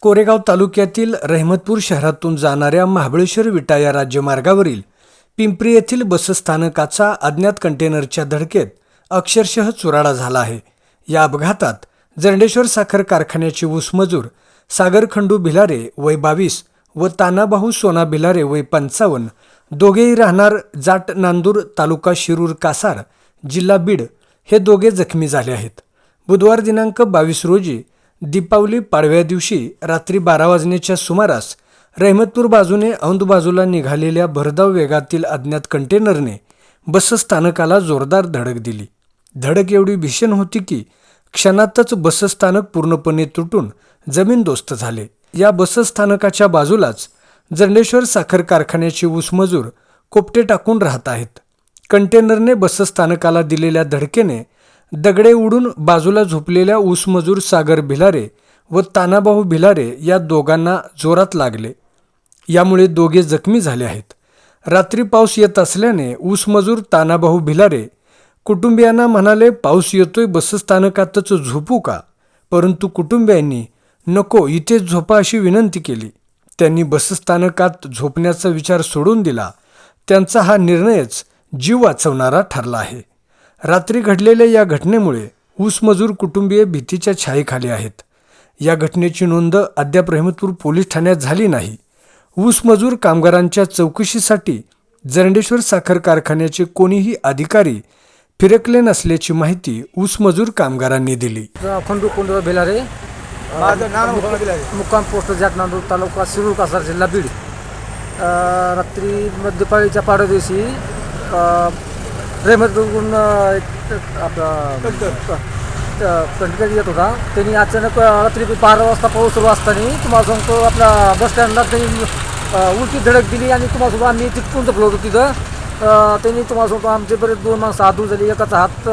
कोरेगाव तालुक्यातील रहमतपूर शहरातून जाणाऱ्या महाबळेश्वर विटा या राज्यमार्गावरील पिंपरी येथील बसस्थानकाचा अज्ञात कंटेनरच्या धडकेत अक्षरशः चुराडा झाला आहे. या अपघातात जरंडेश्वर साखर कारखान्याचे ऊसमजूर सागर खंडू भिलारे वय बावीस व तानाबाहू सोना भिलारे वय पंचावन्न दोघेही राहणार जाट नांदूर तालुका शिरूर कासार जिल्हा बीड हे दोघे जखमी झाले आहेत. बुधवार दिनांक बावीस रोजी दीपावली पाडव्या दिवशी रात्री बारा वाजण्याच्या सुमारास रहमतपूर बाजूने औंध बाजूला निघालेल्या भरधाव वेगातील अज्ञात कंटेनरने बसस्थानकाला जोरदार धडक दिली. धडक एवढी भीषण होती की क्षणातच बसस्थानक पूर्णपणे तुटून जमीनदोस्त झाले. या बसस्थानकाच्या बाजूलाच जंडेश्वर साखर कारखान्याचे ऊसमजूर कोपटे टाकून राहत आहेत. कंटेनरने बसस्थानकाला दिलेल्या धडकेने दगडे उडून बाजूला झोपलेल्या ऊसमजूर सागर भिलारे व तानाभाऊ भिलारे या दोघांना जोरात लागले. यामुळे दोघे जखमी झाले आहेत. रात्री पाऊस येत असल्याने ऊसमजूर तानाभाऊ भिलारे कुटुंबियांना म्हणाले पाऊस येतोय बसस्थानकातच झोपू का? परंतु कुटुंबियांनी नको इथेच झोपा अशी विनंती केली. त्यांनी बसस्थानकात झोपण्याचा विचार सोडून दिला. त्यांचा हा निर्णयच जीव वाचवणारा ठरला आहे. रात्री घडलेल्या या घटनेमुळे ऊसमजूर कुटुंबीय भीतीच्या छायेखाली आहेत. या घटनेची नोंद अद्याप रहमतपूर पोलीस ठाण्यात झाली नाही. ऊसमजूर कामगारांच्या चौकशीसाठी जरंडेश्वर साखर कारखान्याचे कोणीही अधिकारी फिरकले नसल्याची माहिती ऊसमजूर कामगारांनी दिली. खंडू बेलारे. माझं नाव. मुक्काम पोस्ट जाटनांदूर तालुका शिरूर कासार जिल्हा बीड. रात्री म- दिपाळीच्या पाडव्या दिवशी रेमतून आपला कंटिन्यू येत होता. त्यांनी अचानक रात्री बारा वाजता पाऊस सुरू असताना तुम्हाला सांगतो आपला बस स्टँडला त्यांनी उलटी धडक दिली आणि तुम्हाला सांगतो आम्ही तिथून झोपलो होतो तिथं. त्यांनी तुम्हाला सांगतो आमचे बरेच दोन माणसं दूर झाली. एकाचा हात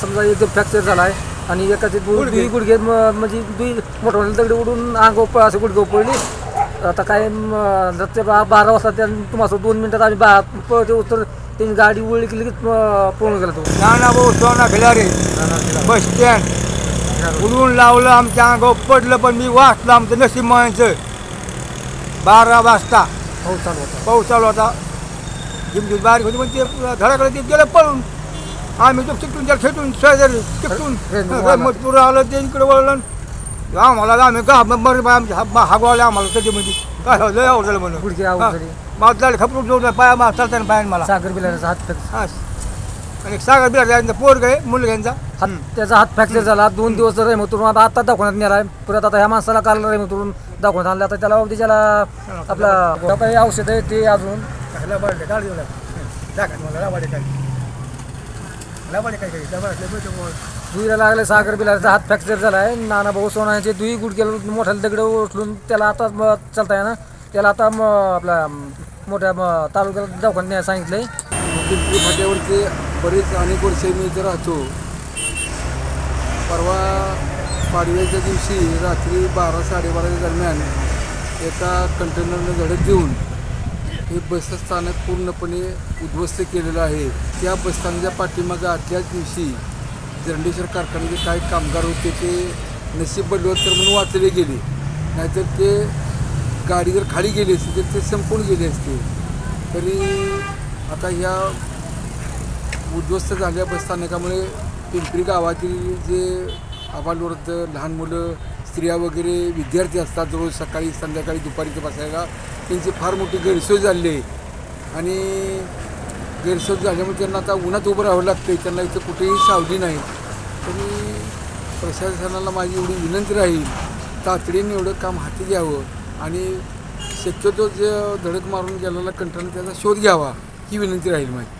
समजा एकदम फ्रॅक्चर झाला आहे आणि एकाचे दुई गुडघे. म्हणजे दुई मोठं दगडी उडून अंग असे गुडघे पडली आता काय रात्री बा बारा वाजता त्यांनी तुम्हाला दोन मिनिटात आम्ही बा पळते उतर त्यांनी गाडी उळली की लगेच पळून गेला तो. नाना भाऊ सोना भिलारे बस स्टँड. उडून लावलं आमच्या अंगावर पडलं पण मी वाचलं आमचं नशीब म्हणायचं बारा वाजता. हो चालू होता. पाऊस चालू होता. जिमजीत बारीक होती पण ते धडाकडे ते गेलं पळून. आम्ही तो चिकटून त्याला खेटून शेजारी चिकटून. रेल्वे मग पुरं आलं ते इकडे वळलं. आम्हाला आम्ही का बरं आमच्या हागवाले आम्हाला कधीमध्ये काय झालं लय आवडलं म्हणून गुडघे आवड झाली. माझं खपरून जोडलं पाया मा चालताना पायान मला सागर बिलाचा हात फ्रॅक्चर हा आणि सागर बिलार पोर गे मुलग्यांचा हात त्याचा हात फ्रॅक्चर झाला दोन दिवस रेमतून आता आता दाखवण्यात नेला परत आता ह्या माणसाला काल रेमतून दाखवण्यात आणलं आता त्याला त्याला आपला काही औषध आहे ते अजून दुईला लागले सागर बिलाचा हात फ्रॅक्चर झाला आहे नाना भाऊ सोनाचे दुई गुडघे मोठ्याला दगड उचलून त्याला आता म- चालता येणार त्याला आता म- आपल्या मोठ्या म- तालुक्याला दवाखान्यात न्यायला सांगितलंय. पिंपरी फाट्यावरती बरेच अनेक वर्ष मी इथे राहतो. परवा पाडव्याच्या दिवशी रात्री बारा साडेबाराच्या दरम्यान एका कंटेनरनं धडक देऊन हे बसस्थानक पूर्णपणे उद्ध्वस्त केलेलं आहे. त्या बसस्थानाच्या पाठीमागं आदल्याच दिवशी जरंडेश्वर कारखान्याचे काही कामगार होते ते नशीब बलवत्तर म्हणून वाचले गेले. नाहीतर ते गाडी जर खाली गेली असती तर ते संपून गेले असते. तरी आता ह्या उद्ध्वस्त झाल्या बसस्थानकामुळे पिंपरी गावातील जे आबालवृद्ध लहान मुलं स्त्रिया वगैरे विद्यार्थी असतात रोज सकाळी संध्याकाळी दुपारी ते बसायला त्यांची फार मोठी गैरसोय झाली आहे. आणि गैरसोय झाल्यामुळे त्यांना आता उन्हात उभं राहावं लागतं त्यांना इथं कुठेही सावली नाही. तरी प्रशासनाला माझी एवढी विनंती राहील तातडीने एवढं काम हाती घ्यावं आणि शक्यतो जे धडक मारून गेलेला कंटाळा त्याचा शोध घ्यावा ही विनंती राहील माझी.